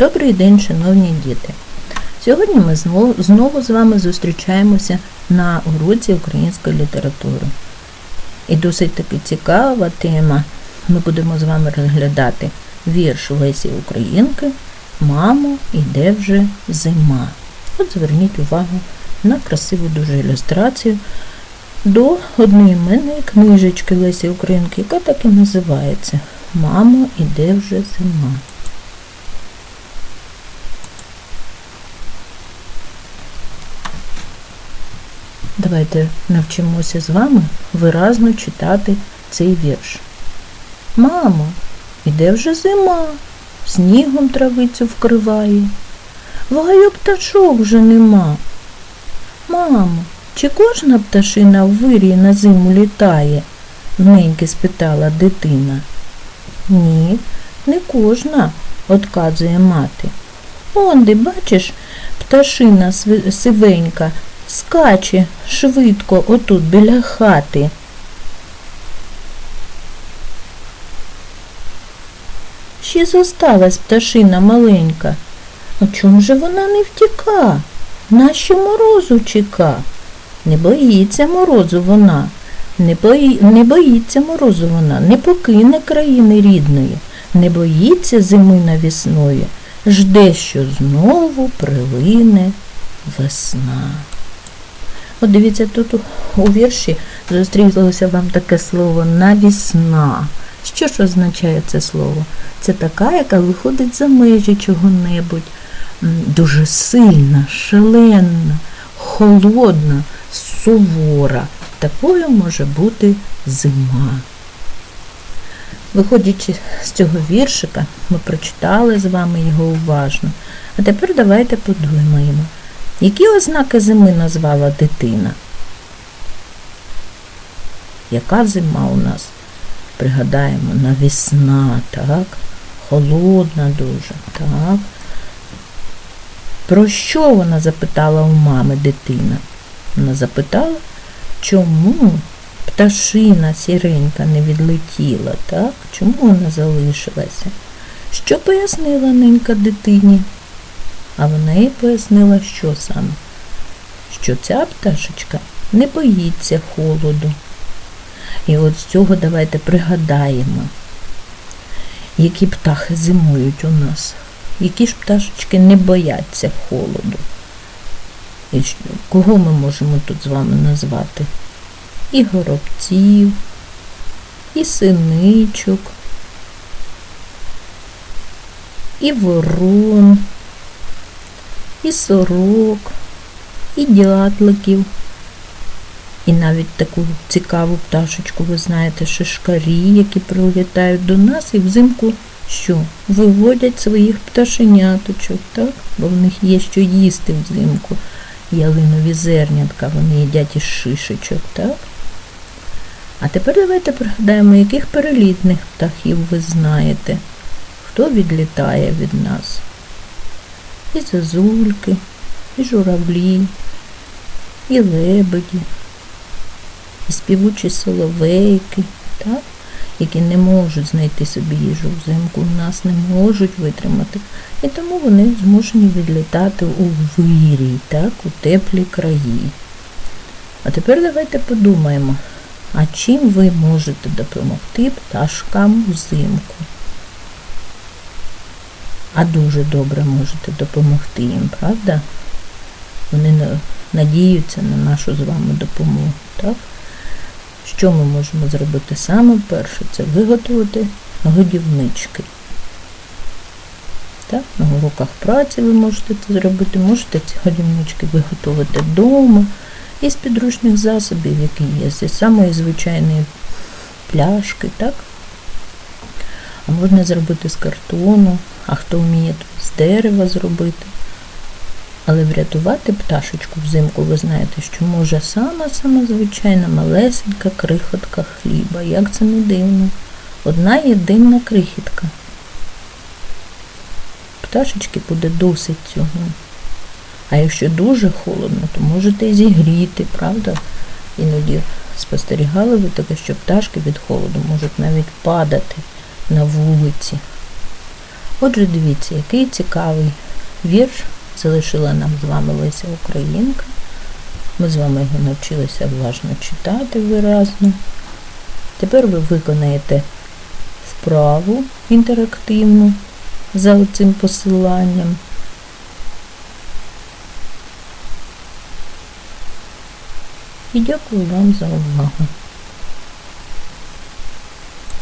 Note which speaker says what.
Speaker 1: Добрий день, шановні діти! Сьогодні ми знову, з вами зустрічаємося на уроці української літератури. І досить таки цікава тема. Ми будемо з вами розглядати вірш Лесі Українки Мамо, іде вже зима. От зверніть увагу на красиву дуже ілюстрацію до одноіменної книжечки Лесі Українки, яка так і називається Мамо, іде вже зима. Давайте навчимося з вами виразно читати цей вірш. Мамо, іде вже зима, снігом травицю вкриває. В пташок вже нема. Мамо, чи кожна пташина в вирі на зиму літає? вненьки спитала дитина. Ні, не кожна, отказує мати. Онди, бачиш, пташина сивенька скаче швидко отут біля хати. Ще зосталась пташина маленька. А чому же вона не втіка? Нащо морозу чека? Не боїться морозу вона, не, бої... не боїться морозу вона, не покине країни рідної, не боїться зими навісної, жде, що знову прилине весна. От дивіться, тут у- вірші зустрілося вам таке слово навісна. Що ж означає це слово? Це така, яка виходить за межі чого-небудь, дуже сильна, шаленна, холодна, сувора. Такою може бути зима. Виходячи з цього віршика, ми прочитали з вами його уважно. А тепер давайте подумаємо, які ознаки зими назвала дитина? Яка зима у нас? Пригадаємо, навісна, так? Холодна дуже, так? Про що вона запитала у мами дитина? Вона запитала, чому пташина сіренька не відлетіла, так? Чому вона залишилася? Що пояснила ненька дитині? А вона їй пояснила, що саме? Що ця пташечка не боїться холоду. І от з цього давайте пригадаємо, які птахи зимують у нас, які ж пташечки не бояться холоду. І кого ми можемо тут з вами назвати? І горобців, і синичок, і ворон, і сорок, і дятликів. І навіть таку цікаву пташечку, ви знаєте, шишкарі, які прилітають до нас і взимку що? Виводять своїх пташеняточок, так? Бо в них є що їсти взимку. Ялинові зернятка, вони їдять із шишечок, так? А тепер давайте пригадаємо, яких перелітних птахів ви знаєте, хто відлітає від нас. І зозульки, і журавлі, і лебеді, і співучі соловейки, так? які не можуть знайти собі їжу взимку, у нас не можуть витримати. І тому вони змушені відлітати у вирій, так, у теплі краї. А тепер давайте подумаємо, а чим ви можете допомогти пташкам взимку? А дуже добре можете допомогти їм, правда? Вони надіються на нашу з вами допомогу, так? Що ми можемо зробити саме перше? Це виготовити годівнички. Так, на уроках праці ви можете це зробити, можете ці годівнички виготовити вдома із підручних засобів, які є, зі самої звичайної пляшки, так? А можна зробити з картону, а хто вміє то з дерева зробити. Але врятувати пташечку взимку, ви знаєте, що може сама-сама звичайна малесенька крихотка хліба. Як це не дивно. Одна єдина крихітка. Пташечки буде досить цього. А якщо дуже холодно, то можете і зігріти, правда? Іноді спостерігали ви таке, що пташки від холоду можуть навіть падати на вулиці. Отже, дивіться, який цікавий вірш залишила нам з вами Леся Українка. Ми з вами його навчилися уважно читати виразно. Тепер ви виконаєте вправу інтерактивну за цим посиланням. І дякую вам за увагу.